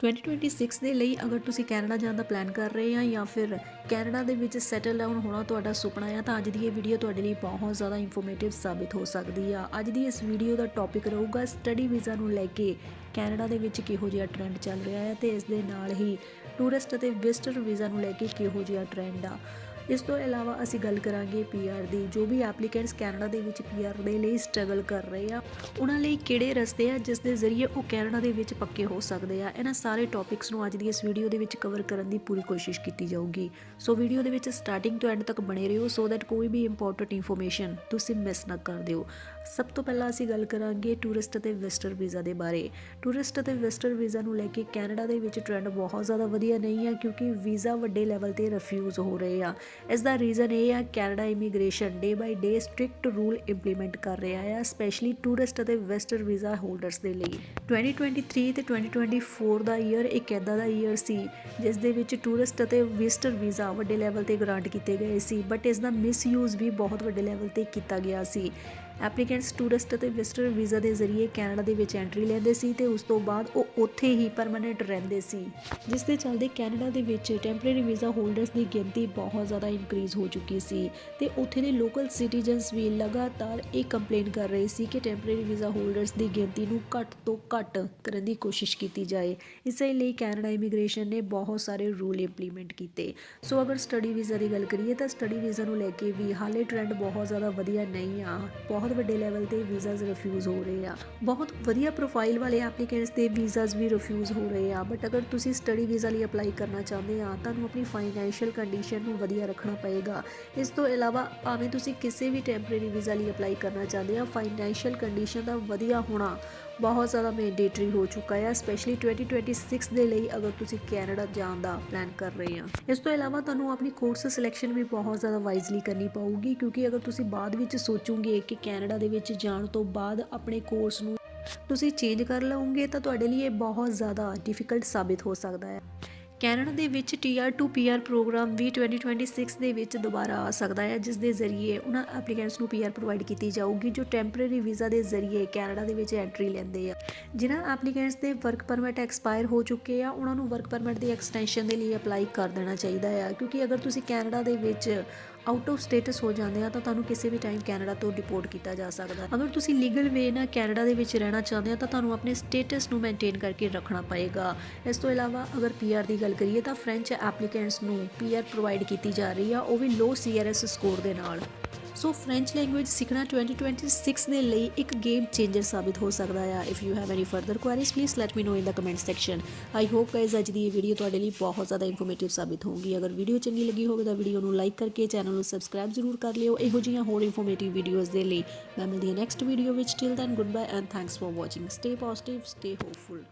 2026 ਦੇ ਲਈ ਅਗਰ ਤੁਸੀਂ ਕੈਨੇਡਾ ਜਾਣ ਦਾ ਪਲਾਨ ਕਰ ਰਹੇ ਆ ਜਾਂ ਫਿਰ ਕੈਨੇਡਾ ਦੇ ਵਿੱਚ ਸੈਟਲ ਡਾਊਨ ਹੋਣਾ ਤੁਹਾਡਾ ਸੁਪਨਾ ਆ, ਤਾਂ ਅੱਜ ਦੀ ਇਹ ਵੀਡੀਓ ਤੁਹਾਡੇ ਲਈ ਬਹੁਤ ਜ਼ਿਆਦਾ ਇਨਫੋਰਮੇਟਿਵ ਸਾਬਿਤ ਹੋ ਸਕਦੀ ਆ। ਅੱਜ ਦੀ ਇਸ ਵੀਡੀਓ ਦਾ ਟੌਪਿਕ ਰਹੂਗਾ ਸਟੱਡੀ ਵੀਜ਼ਾ ਨੂੰ ਲੈ ਕੇ ਕੈਨੇਡਾ ਦੇ ਵਿੱਚ ਕਿਹੋ ਜਿਹਾ ਟ੍ਰੈਂਡ ਚੱਲ ਰਿਹਾ ਹੈ ਤੇ ਇਸ ਦੇ ਨਾਲ ਹੀ ਟੂਰਿਸਟ ਅਤੇ ਵਿਜ਼ਟਰ ਵੀਜ਼ਾ ਨੂੰ ਲੈ ਕੇ ਕਿਹੋ ਜਿਹਾ ਟ੍ਰੈਂਡ ਆ। ਇਸ ਤੋਂ ਇਲਾਵਾ ਅਸੀਂ ਗੱਲ ਕਰਾਂਗੇ ਪੀਆਰ ਦੀ, ਜੋ ਵੀ ਐਪਲੀਕੈਂਟਸ ਕੈਨੇਡਾ ਦੇ ਵਿੱਚ ਪੀਆਰ ਦੇ ਲਈ ਸਟਰਗਲ ਕਰ ਰਹੇ ਆ, ਉਹਨਾਂ ਲਈ ਕਿਹੜੇ ਰਸਤੇ ਆ ਜਿਸ ਦੇ ਜ਼ਰੀਏ ਉਹ ਕੈਨੇਡਾ ਦੇ ਵਿੱਚ ਪੱਕੇ ਹੋ ਸਕਦੇ ਆ। ਇਹਨਾਂ ਸਾਰੇ ਟੌਪਿਕਸ ਨੂੰ ਅੱਜ ਦੀ ਇਸ ਵੀਡੀਓ ਦੇ ਵਿੱਚ ਕਵਰ ਕਰਨ ਦੀ ਪੂਰੀ ਕੋਸ਼ਿਸ਼ ਕੀਤੀ ਜਾਊਗੀ। ਸੋ ਵੀਡੀਓ ਦੇ ਵਿੱਚ ਸਟਾਰਟਿੰਗ ਤੋਂ ਐਂਡ ਤੱਕ ਬਣੇ ਰਹੋ ਸੋ ਦੈਟ ਕੋਈ ਵੀ ਇੰਪੋਰਟੈਂਟ ਇਨਫੋਰਮੇਸ਼ਨ ਤੁਸੀਂ ਮਿਸ ਨਾ ਕਰ ਦਿਓ। ਸਭ ਤੋਂ ਪਹਿਲਾਂ ਅਸੀਂ ਗੱਲ ਕਰਾਂਗੇ ਟੂਰਿਸਟ ਅਤੇ ਵਿਜ਼ਟਰ ਵੀਜ਼ਾ ਦੇ ਬਾਰੇ। ਟੂਰਿਸਟ ਅਤੇ ਵਿਜ਼ਟਰ ਵੀਜ਼ਾ ਨੂੰ ਲੈ ਕੇ ਕੈਨੇਡਾ ਦੇ ਵਿੱਚ ਟ੍ਰੈਂਡ ਬਹੁਤ ਜ਼ਿਆਦਾ ਵਧੀਆ ਨਹੀਂ ਹੈ ਕਿਉਂਕਿ ਵੀਜ਼ਾ ਵੱਡੇ ਲੈਵਲ ਤੇ ਰਿਫਿਊਜ਼ ਹੋ ਰਹੇ ਆ। ਇਸ ਦਾ ਰੀਜ਼ਨ ਇਹ ਆ Canada immigration day by day strict rule implement ਕਰ ਰਿਹਾ ਆ ਸਪੈਸ਼ਲੀ ਟੂਰਿਸਟ ਅਤੇ ਵੈਸਟਰ ਵੀਜ਼ਾ ਹੋਲਡਰਸ ਦੇ ਲਈ। 2023 ਤੇ 2024 ਦਾ ਈਅਰ ਇੱਕ ਐਦਾ ਦਾ ਈਅਰ ਸੀ, ਜਿਸ ਦੇ ਵਿੱਚ ਟੂਰਿਸਟ ਅਤੇ ਵਿਜ਼ਟਰ ਵੀਜ਼ਾ ਵੱਡੇ ਲੈਵਲ ਤੇ ਗ੍ਰਾਂਟ ਕੀਤੇ ਗਏ ਸੀ ਬਟ ਇਸ ਦਾ ਮਿਸਯੂਜ਼ ਵੀ ਬਹੁਤ ਵੱਡੇ ਲੈਵਲ ਤੇ ਕੀਤਾ ਗਿਆ ਸੀ। ਐਪਲੀਕੈਂਟਸ ਟੂਰਿਸਟ ਅਤੇ ਵਿਜ਼ਟਰ ਵੀਜ਼ਾ ਦੇ ਜ਼ਰੀਏ ਕੈਨੇਡਾ ਦੇ ਵਿੱਚ ਐਂਟਰੀ ਲੈਂਦੇ ਸੀ ਤੇ ਉਸ ਤੋਂ ਬਾਅਦ ਉਹ ਉੱਥੇ ਹੀ ਪਰਮਨੈਂਟ ਰਹਿੰਦੇ ਸੀ, ਜਿਸ ਦੇ ਚੱਲਦੇ ਕੈਨੇਡਾ ਦੇ ਵਿੱਚ ਟੈਂਪਰੇਰੀ ਵੀਜ਼ਾ ਹੋਲਡਰਸ ਦੀ ਗਿਣਤੀ ਬਹੁਤ ਜ਼ਿਆਦਾ ਇਨਕਰੀਜ਼ ਹੋ ਚੁੱਕੀ ਸੀ ਤੇ ਉੱਥੇ ਦੇ ਲੋਕਲ ਸਿਟੀਜ਼ਨਸ ਵੀ ਲਗਾਤਾਰ ਇਹ ਕੰਪਲੇਨ ਕਰ ਰਹੇ ਸੀ ਕਿ ਟੈਂਪਰੇਰੀ ਵੀਜ਼ਾ ਹੋਲਡਰਸ ਦੀ ਗਿਣਤੀ ਨੂੰ ਘੱਟ ਤੋਂ ਘੱਟ ਕਰਨ ਦੀ ਕੋਸ਼ਿਸ਼ ਕੀਤੀ ਜਾਏ। ਇਸੇ ਲਈ ਕੈਨੇਡਾ ਇਮੀਗ੍ਰੇਸ਼ਨ ਨੇ ਬਹੁਤ ਸਾਰੇ ਰੂਲ ਇੰਪਲੀਮੈਂਟ ਕੀਤੇ। ਸੋ ਅਗਰ ਸਟੱਡੀ ਵੀਜ਼ਾ ਦੀ ਗੱਲ ਕਰੀਏ ਤਾਂ ਸਟੱਡੀ ਵੀਜ਼ਾ ਨੂੰ ਲੈ ਕੇ ਵੀ ਹਾਲੇ ਟ੍ਰੈਂਡ ਬਹੁਤ ਜ਼ਿਆਦਾ ਵਧੀਆ ਨਹੀਂ ਆ, ਬਹੁਤ ਵੱਡੇ ਲੈਵਲ ਤੇ ਵੀਜ਼ਾਸ ਰਿਫਿਊਜ਼ ਹੋ ਰਹੇ ਆ। ਬਹੁਤ ਵਧੀਆ ਪ੍ਰੋਫਾਈਲ ਵਾਲੇ ਐਪਲੀਕੈਂਟਸ ਦੇ ਵੀਜ਼ਾਸ ਵੀ ਰਿਫਿਊਜ਼ ਹੋ ਰਹੇ ਆ। ਬਟ ਅਗਰ ਤੁਸੀਂ ਸਟੱਡੀ ਵੀਜ਼ਾ ਲਈ ਅਪਲਾਈ ਕਰਨਾ ਚਾਹੁੰਦੇ ਆ, ਤੁਹਾਨੂੰ ਆਪਣੀ ਫਾਈਨੈਂਸ਼ੀਅਲ ਕੰਡੀਸ਼ਨ ਨੂੰ ਵਧੀਆ ਰੱਖਣਾ ਪਏਗਾ। ਇਸ ਤੋਂ ਇਲਾਵਾ ਭਾਵੇਂ ਤੁਸੀਂ ਕਿਸੇ ਵੀ ਟੈਂਪਰੇਰੀ ਵੀਜ਼ਾ ਲਈ ਅਪਲਾਈ ਕਰਨਾ ਚਾਹੁੰਦੇ ਆ ਫਾਈਨੈਂਸ਼ੀਅਲ ਕੰਡੀਸ਼ਨ ਦਾ ਵਧੀਆ ਹੋਣਾ ਬਹੁਤ ਜ਼ਿਆਦਾ ਮੈਂਡੇਟਰੀ ਹੋ ਚੁੱਕਾ ਹੈ ਸਪੈਸ਼ਲੀ 2026 ਦੇ ਲਈ ਅਗਰ ਤੁਸੀਂ ਕੈਨੇਡਾ ਜਾਣ ਦਾ ਪਲਾਨ ਕਰ ਰਹੇ ਆ। ਇਸ ਤੋਂ ਇਲਾਵਾ ਤੁਹਾਨੂੰ ਆਪਣੀ ਕੋਰਸ ਸਿਲੈਕਸ਼ਨ ਵੀ ਬਹੁਤ ਜ਼ਿਆਦਾ ਵਾਈਜ਼ਲੀ ਕਰਨੀ ਪਊਗੀ, ਕਿਉਂਕਿ ਅਗਰ ਤੁਸੀਂ ਬਾਅਦ ਵਿੱਚ ਸੋਚੋਗੇ ਕਿ ਕੈਨੇਡਾ ਦੇ ਵਿੱਚ ਜਾਣ ਤੋਂ ਬਾਅਦ ਆਪਣੇ ਕੋਰਸ ਨੂੰ ਤੁਸੀਂ ਚੇਂਜ ਕਰ ਲਓਗੇ, ਤਾਂ ਤੁਹਾਡੇ ਲਈ ਇਹ ਬਹੁਤ ਜ਼ਿਆਦਾ ਡਿਫਿਕਲਟ ਸਾਬਿਤ ਹੋ ਸਕਦਾ ਹੈ। ਕੈਨੇਡਾ ਦੇ ਵਿੱਚ ਟੀਆਰ ਟੂ ਪੀਆਰ ਪ੍ਰੋਗਰਾਮ ਵੀ 2026 ਦੇ ਵਿੱਚ ਦੁਬਾਰਾ ਆ ਸਕਦਾ ਹੈ, ਜਿਸ ਦੇ ਜ਼ਰੀਏ ਉਹਨਾਂ ਐਪਲੀਕੈਂਟਸ ਨੂੰ ਪੀਆਰ ਪ੍ਰੋਵਾਈਡ ਕੀਤੀ ਜਾਊਗੀ, ਜੋ ਟੈਂਪਰੇਰੀ ਵੀਜ਼ਾ ਦੇ ਜ਼ਰੀਏ ਕੈਨੇਡਾ ਦੇ ਵਿੱਚ ਐਂਟਰੀ ਲੈਂਦੇ ਆ। ਜਿਨ੍ਹਾਂ ਐਪਲੀਕੈਂਟਸ ਦੇ ਵਰਕ ਪਰਮਿਟ ਐਕਸਪਾਇਰ ਹੋ ਚੁੱਕੇ ਆ, ਉਹਨਾਂ ਨੂੰ ਵਰਕ ਪਰਮਿਟ ਦੀ ਐਕਸਟੈਂਸ਼ਨ ਦੇ ਲਈ ਅਪਲਾਈ ਕਰ ਦੇਣਾ ਚਾਹੀਦਾ ਆ, ਕਿਉਂਕਿ ਅਗਰ ਤੁਸੀਂ ਕੈਨੇਡਾ ਦੇ ਵਿੱਚ ਆਊਟ ਆਫ ਸਟੇਟਸ ਹੋ ਜਾਂਦੇ ਆ ਤਾਂ ਤੁਹਾਨੂੰ ਕਿਸੇ ਵੀ ਟਾਈਮ ਕੈਨੇਡਾ ਤੋਂ ਡਿਪੋਰਟ ਕੀਤਾ ਜਾ ਸਕਦਾ। ਅਗਰ ਤੁਸੀਂ ਲੀਗਲ ਵੇ ਨਾਲ ਕੈਨੇਡਾ ਦੇ ਵਿੱਚ ਰਹਿਣਾ ਚਾਹੁੰਦੇ ਆ ਤਾਂ ਤੁਹਾਨੂੰ ਆਪਣੇ ਸਟੇਟਸ ਨੂੰ ਮੇਨਟੇਨ ਕਰਕੇ ਰੱਖਣਾ ਪਏਗਾ। ਇਸ ਤੋਂ ਇਲਾਵਾ ਅਗਰ ਪੀਆਰ ਦੀ ਗੱਲ ਕਰੀਏ ਤਾਂ ਫ੍ਰੈਂਚ ਐਪਲੀਕੈਂਟਸ ਨੂੰ ਪੀਆਰ ਪ੍ਰੋਵਾਈਡ ਕੀਤੀ ਜਾ ਰਹੀ ਆ, ਉਹ ਵੀ ਲੋ ਸੀਆਰਐਸ ਸਕੋਰ ਦੇ ਨਾਲ। ਸੋ ਫ੍ਰੈਂਚ ਲੈਂਗੁਏਜ ਸਿੱਖਣਾ 2026 ਦੇ ਲਈ ਇੱਕ ਗੇਮ ਚੇਂਜਰ ਸਾਬਿਤ ਹੋ ਸਕਦਾ ਆ। If you have any further queries please let me know in the comment section I hope guys ਅੱਜ ਦੀ ਇਹ ਵੀਡੀਓ ਤੁਹਾਡੇ ਲਈ ਬਹੁਤ ਜ਼ਿਆਦਾ ਇਨਫੋਰਮੇਟਿਵ ਸਾਬਿਤ ਹੋਊਗੀ। ਅਗਰ ਵੀਡੀਓ ਚੰਗੀ ਲੱਗੀ ਹੋਵੇ ਤਾਂ ਵੀਡੀਓ ਨੂੰ ਲਾਈਕ ਕਰਕੇ ਚੈਨਲ ਨੂੰ ਸਬਸਕ੍ਰਾਈਬ ਜ਼ਰੂਰ ਕਰ ਲਿਓ। ਇਹੋ ਜਿਹੀਆਂ ਹੋਰ ਇਨਫੋਰਮੇਟਿਵ ਵੀਡੀਓਜ਼ ਦੇ ਲਈ ਮੈਂ ਮਿਲਦੀ ਹਾਂ ਨੈਕਸਟ ਵੀਡੀਓ ਵਿੱਚ। Till then good bye and thanks for watching stay positive stay hopeful